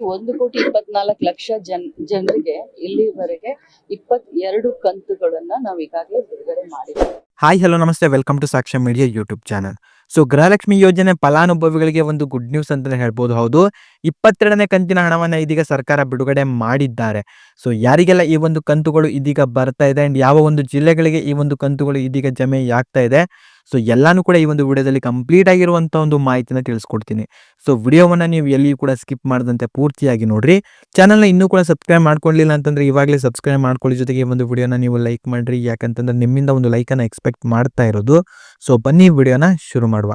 ಒಂದು ಕೋಟಿ ಇಪ್ಪತ್ನಾಲ್ಕು ಲಕ್ಷ ಜನ್, ಜನರಿಗೆ ಇಲ್ಲಿವರೆಗೆ ಇಪ್ಪತ್ ಎರಡು ಕಂತುಗಳನ್ನ ನಾವು ಈಗಾಗಲೇ ಬಿಡುಗಡೆ ಮಾಡಿದ್ದೀವಿ ಹಾಯ್ ಹಲೋ ನಮಸ್ತೆ. Welcome to Sakshya media YouTube channel so Gruhalakshmi ಯೋಜನೆ ಫಲಾನುಭವಿಗಳಿಗೆ ಒಂದು ಗುಡ್ ನ್ಯೂಸ್ ಅಂತಲೇ ಹೇಳ್ಬೋದು. ಹೌದು, ಇಪ್ಪತ್ತೆರಡನೇ ಕಂತಿನ ಹಣವನ್ನು ಇದೀಗ ಸರ್ಕಾರ ಬಿಡುಗಡೆ ಮಾಡಿದ್ದಾರೆ. ಸೊ ಯಾರಿಗೆಲ್ಲ ಈ ಒಂದು ಕಂತುಗಳು ಇದೀಗ ಬರ್ತಾ ಇದೆ ಅಂಡ್ ಯಾವ ಒಂದು ಜಿಲ್ಲೆಗಳಿಗೆ ಈ ಒಂದು ಕಂತುಗಳು ಇದೀಗ ಜಮೆ ಆಗ್ತಾ ಇದೆ ಸೊ ಎಲ್ಲಾನು ಕೂಡ ಈ ಒಂದು ವಿಡಿಯೋದಲ್ಲಿ ಕಂಪ್ಲೀಟ್ ಆಗಿರುವಂಥ ಒಂದು ಮಾಹಿತಿನ ತಿಳಿಸ್ಕೊಡ್ತೀನಿ. ಸೊ ವಿಡಿಯೋವನ್ನು ನೀವು ಎಲ್ಲಿಯೂ ಕೂಡ ಸ್ಕಿಪ್ ಮಾಡದಂತೆ ಪೂರ್ತಿಯಾಗಿ ನೋಡ್ರಿ. ಚಾನಲ್ನ ಇನ್ನೂ ಕೂಡ ಸಬ್ಸ್ಕ್ರೈಬ್ ಮಾಡ್ಕೊಳ್ಳಿಲ್ಲ ಅಂತಂದ್ರೆ ಇವಾಗಲೇ ಸಬ್ಸ್ಕ್ರೈಬ್ ಮಾಡ್ಕೊಳ್ಳಿ ಜೊತೆಗೆ ಈ ಒಂದು ವಿಡಿಯೋನ ನೀವು ಲೈಕ್ ಮಾಡ್ರಿ. ಯಾಕಂತಂದ್ರೆ ನಿಮ್ಮಿಂದ ಒಂದು ಲೈಕನ್ನು ಎಕ್ಸ್ಪೆಕ್ಟ್ ಮಾಡ್ತಾ ಇರೋದು. ಸೊ ಬನ್ನಿ ವಿಡಿಯೋನ ಶುರು ಮಾಡುವ.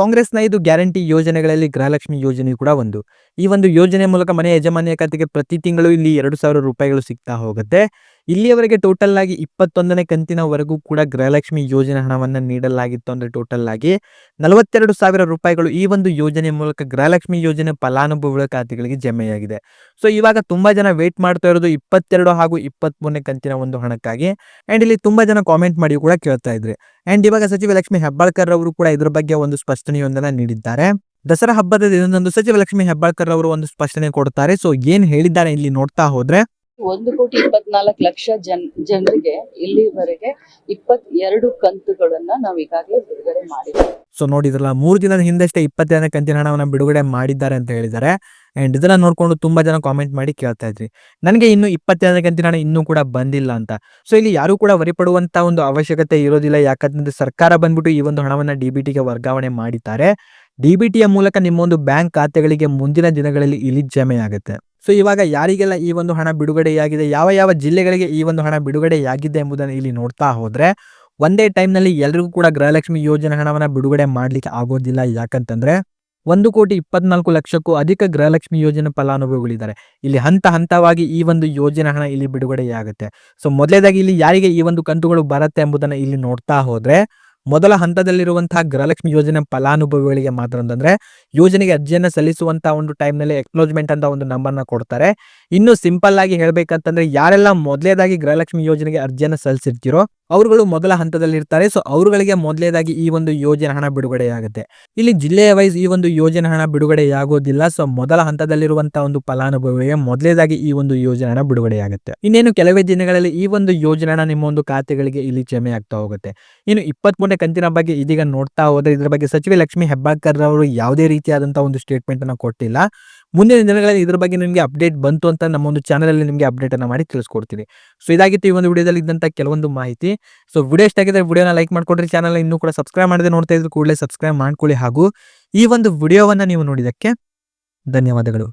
ಕಾಂಗ್ರೆಸ್ನ ಇದು ಗ್ಯಾರಂಟಿ ಯೋಜನೆಗಳಲ್ಲಿ ಗೃಹಲಕ್ಷ್ಮಿ ಯೋಜನೆ ಕೂಡ ಒಂದು. ಈ ಒಂದು ಯೋಜನೆ ಮೂಲಕ ಮನೆ ಯಜಮಾನ್ಯ ಖಾತೆಗೆ ಪ್ರತಿ ತಿಂಗಳು ಇಲ್ಲಿ ಎರಡು ಸಾವಿರ ರೂಪಾಯಿಗಳು ಸಿಗ್ತಾ ಹೋಗುತ್ತೆ. ಇಲ್ಲಿಯವರೆಗೆ ಟೋಟಲ್ ಆಗಿ ಇಪ್ಪತ್ತೊಂದನೇ ಕಂತಿನವರೆಗೂ ಕೂಡ ಗೃಹಲಕ್ಷ್ಮಿ ಯೋಜನೆ ಹಣವನ್ನು ನೀಡಲಾಗಿತ್ತು ಅಂದರೆ ಟೋಟಲ್ ಆಗಿ ನಲವತ್ತೆರಡು ಸಾವಿರ ರೂಪಾಯಿಗಳು ಈ ಒಂದು ಯೋಜನೆ ಮೂಲಕ ಗೃಹಲಕ್ಷ್ಮಿ ಯೋಜನೆ ಫಲಾನುಭವಿಗಳ ಖಾತೆಗಳಿಗೆ ಜಮೆಯಾಗಿದೆ. ಸೊ ಇವಾಗ ತುಂಬಾ ಜನ ವೇಟ್ ಮಾಡ್ತಾ ಇರೋದು ಇಪ್ಪತ್ತೆರಡು ಹಾಗೂ ಇಪ್ಪತ್ತ್ಮೂರನೇ ಕಂತಿನ ಒಂದು ಹಣಕ್ಕಾಗಿ. ಆ್ಯಂಡ್ ಇಲ್ಲಿ ತುಂಬಾ ಜನ ಕಾಮೆಂಟ್ ಮಾಡಿ ಕೂಡ ಕೇಳ್ತಾ ಇದ್ರಿ. ಆ್ಯಂಡ್ ಇವಾಗ ಸಚಿವ ಲಕ್ಷ್ಮಿ ಹೆಬ್ಬಾಳ್ಕರ್ ಅವರು ಕೂಡ ಇದ್ರ ಬಗ್ಗೆ ಒಂದು ಸ್ಪಷ್ಟನೆಯೊಂದನ್ನು ನೀಡಿದ್ದಾರೆ. ದಸರಾ ಹಬ್ಬದ ದಿನದಂದು ಸಚಿವ ಲಕ್ಷ್ಮಿ ಹೆಬ್ಬಾಳ್ಕರ್ ಅವರು ಒಂದು ಸ್ಪಷ್ಟನೆ ಕೊಡ್ತಾರೆ. ಸೊ ಏನ್ ಹೇಳಿದ್ದಾರೆ ಇಲ್ಲಿ ನೋಡ್ತಾ ಹೋದ್ರೆ ಒಂದು ಕೋಟಿ ಇಪ್ಪತ್ನಾಲ್ಕು ಲಕ್ಷ ಜನ್, ಜನರಿಗೆ ಇಲ್ಲಿವರೆಗೆ ಇಪ್ಪತ್ ಎರಡು ಕಂತುಗಳನ್ನ ನಾವು ಈಗಾಗಲೇ ಬಿಡುಗಡೆ ಮಾಡಿದ್ದೀವಿ ಸೊ ನೋಡಿದ್ರಲ್ಲ, ಮೂರು ದಿನದ ಹಿಂದಷ್ಟೇ ಇಪ್ಪತ್ತೈದನೇ ಕಂತಿನ ಹಣವನ್ನು ಬಿಡುಗಡೆ ಮಾಡಿದ್ದಾರೆ ಅಂತ ಹೇಳಿದ್ದಾರೆ. ಅಂಡ್ ಇದನ್ನ ನೋಡ್ಕೊಂಡು ತುಂಬಾ ಜನ ಕಾಮೆಂಟ್ ಮಾಡಿ ಕೇಳ್ತಾ ಇದ್ರಿ. ನನಗೆ ಇನ್ನು ಇಪ್ಪತ್ತೈದನೇ ಕಂತಿನ ಹಣ ಇನ್ನೂ ಕೂಡ ಬಂದಿಲ್ಲ ಅಂತ. ಸೊ ಇಲ್ಲಿ ಯಾರು ಕೂಡ ವರಿಪಡುವಂತ ಒಂದು ಅವಶ್ಯಕತೆ ಇರೋದಿಲ್ಲ. ಯಾಕಂತಂದ್ರೆ ಸರ್ಕಾರ ಬಂದ್ಬಿಟ್ಟು ಈ ಒಂದು ಹಣವನ್ನ ಡಿ ಬಿ ವರ್ಗಾವಣೆ ಮಾಡಿದ್ದಾರೆ. ಡಿ ಮೂಲಕ ನಿಮ್ಮ ಒಂದು ಬ್ಯಾಂಕ್ ಖಾತೆಗಳಿಗೆ ಮುಂದಿನ ದಿನಗಳಲ್ಲಿ ಇಲ್ಲಿ ಜಮೆ ಆಗುತ್ತೆ. ಸೊ ಇವಾಗ ಯಾರಿಗೆಲ್ಲ ಈ ಒಂದು ಹಣ ಬಿಡುಗಡೆಯಾಗಿದೆ, ಯಾವ ಯಾವ ಜಿಲ್ಲೆಗಳಿಗೆ ಈ ಒಂದು ಹಣ ಬಿಡುಗಡೆಯಾಗಿದೆ ಎಂಬುದನ್ನು ಇಲ್ಲಿ ನೋಡ್ತಾ ಹೋದ್ರೆ, ಒಂದೇ ಟೈಮ್ನಲ್ಲಿ ಎಲ್ರಿಗೂ ಕೂಡ ಗೃಹಲಕ್ಷ್ಮಿ ಯೋಜನೆ ಹಣವನ್ನು ಬಿಡುಗಡೆ ಮಾಡಲಿಕ್ಕೆ ಆಗೋದಿಲ್ಲ. ಯಾಕಂತಂದ್ರೆ, ಒಂದು ಕೋಟಿ ಇಪ್ಪತ್ನಾಲ್ಕು ಲಕ್ಷಕ್ಕೂ ಅಧಿಕ ಗೃಹಲಕ್ಷ್ಮಿ ಯೋಜನೆ ಫಲಾನುಭವಿಗಳಿದ್ದಾರೆ. ಇಲ್ಲಿ ಹಂತ ಹಂತವಾಗಿ ಈ ಒಂದು ಯೋಜನೆ ಹಣ ಇಲ್ಲಿ ಬಿಡುಗಡೆಯಾಗುತ್ತೆ. ಸೊ ಮೊದಲೇದಾಗಿ ಇಲ್ಲಿ ಯಾರಿಗೆ ಈ ಒಂದು ಕಂತುಗಳು ಬರುತ್ತೆ ಎಂಬುದನ್ನು ಇಲ್ಲಿ ನೋಡ್ತಾ ಹೋದ್ರೆ ಮೊದಲ ಹಂತದಲ್ಲಿರುವಂತಹ ಗೃಹಲಕ್ಷ್ಮಿ ಯೋಜನೆ ಫಲಾನುಭವಿಗಳಿಗೆ ಮಾತ್ರ ಅಂತಂದ್ರೆ, ಯೋಜನೆಗೆ ಅರ್ಜಿಯನ್ನು ಸಲ್ಲಿಸುವಂತಹ ಒಂದು ಟೈಮ್ನಲ್ಲಿ ಎಕ್ನೋಜ್ಮೆಂಟ್ ಅಂತ ಒಂದು ನಂಬರ್ನ ಕೊಡ್ತಾರೆ. ಇನ್ನು ಸಿಂಪಲ್ ಆಗಿ ಹೇಳ್ಬೇಕಂತಂದ್ರೆ, ಯಾರೆಲ್ಲ ಮೊದಲೇದಾಗಿ ಗೃಹಲಕ್ಷ್ಮಿ ಯೋಜನೆಗೆ ಅರ್ಜಿಯನ್ನು ಸಲ್ಲಿಸಿರ್ತೀರೋ ಅವರುಗಳು ಮೊದಲ ಹಂತದಲ್ಲಿ ಇರ್ತಾರೆ ಸೊ ಅವರುಗಳಿಗೆ ಮೊದಲೇದಾಗಿ ಈ ಒಂದು ಯೋಜನೆ ಹಣ ಬಿಡುಗಡೆಯಾಗುತ್ತೆ. ಇಲ್ಲಿ ಜಿಲ್ಲೆಯ ವೈಸ್ ಈ ಒಂದು ಯೋಜನೆ ಹಣ ಬಿಡುಗಡೆಯಾಗೋದಿಲ್ಲ. ಸೊ ಮೊದಲ ಹಂತದಲ್ಲಿರುವಂತಹ ಒಂದು ಫಲಾನುಭವಿಗೆ ಮೊದಲೇದಾಗಿ ಈ ಒಂದು ಯೋಜನೆ ಹಣ ಬಿಡುಗಡೆಯಾಗುತ್ತೆ. ಇನ್ನೇನು ಕೆಲವೇ ದಿನಗಳಲ್ಲಿ ಈ ಒಂದು ಯೋಜನೆ ಹಣ ನಿಮ್ಮ ಒಂದು ಖಾತೆಗಳಿಗೆ ಇಲ್ಲಿ ಜಮೆ ಆಗ್ತಾ ಹೋಗುತ್ತೆ. ಇನ್ನು ಇಪ್ಪತ್ಮೂರನೇ ಕಂತಿನ ಬಗ್ಗೆ ಇದೀಗ ನೋಡ್ತಾ ಹೋದ್ರೆ, ಇದರ ಬಗ್ಗೆ ಸಚಿವೆ ಲಕ್ಷ್ಮಿ ಹೆಬ್ಬಾಳ್ಕರ್ ಅವರು ಯಾವುದೇ ರೀತಿಯಾದಂತಹ ಒಂದು ಸ್ಟೇಟ್ಮೆಂಟ್ ಅನ್ನು ಕೊಟ್ಟಿಲ್ಲ. ಮುಂದಿನ ದಿನಗಳಲ್ಲಿ ಇದ್ರ ಬಗ್ಗೆ ನಿಮಗೆ ಅಪ್ಡೇಟ್ ಬಂತು ಅಂತ ನಮ್ಮ ಒಂದು ಚಾನಲಲ್ಲಿ ನಿಮಗೆ ಅಪ್ಡೇಟ್ ಅನ್ನ ಮಾಡಿ ತಿಳಿಸ್ಕೊಡ್ತೀನಿ. ಸೊ ಇದಾಗಿತ್ತು ಈ ಒಂದು ವಿಡಿಯೋದಲ್ಲಿ ಇದ್ದಂಥ ಕೆಲವೊಂದು ಮಾಹಿತಿ. ಸೊ ವಿಡಿಯೋ ಇಷ್ಟ ಆಗಿದ್ರೆ ವಿಡಿಯೋನ ಲೈಕ್ ಮಾಡ್ಕೊಡ್ರಿ ಚಾನಲ್ ಇನ್ನೂ ಕೂಡ ಸಬ್ಸ್ಕ್ರೈಬ್ ಮಾಡದೆ ನೋಡ್ತಾ ಇದ್ರೆ ಕೂಡಲೇ ಸಬ್ಸ್ಕ್ರೈಬ್ ಮಾಡ್ಕೊಳ್ಳಿ ಹಾಗೂ ಈ ಒಂದು ವಿಡಿಯೋವನ್ನು ನೀವು ನೋಡಿದಕ್ಕೆ ಧನ್ಯವಾದಗಳು.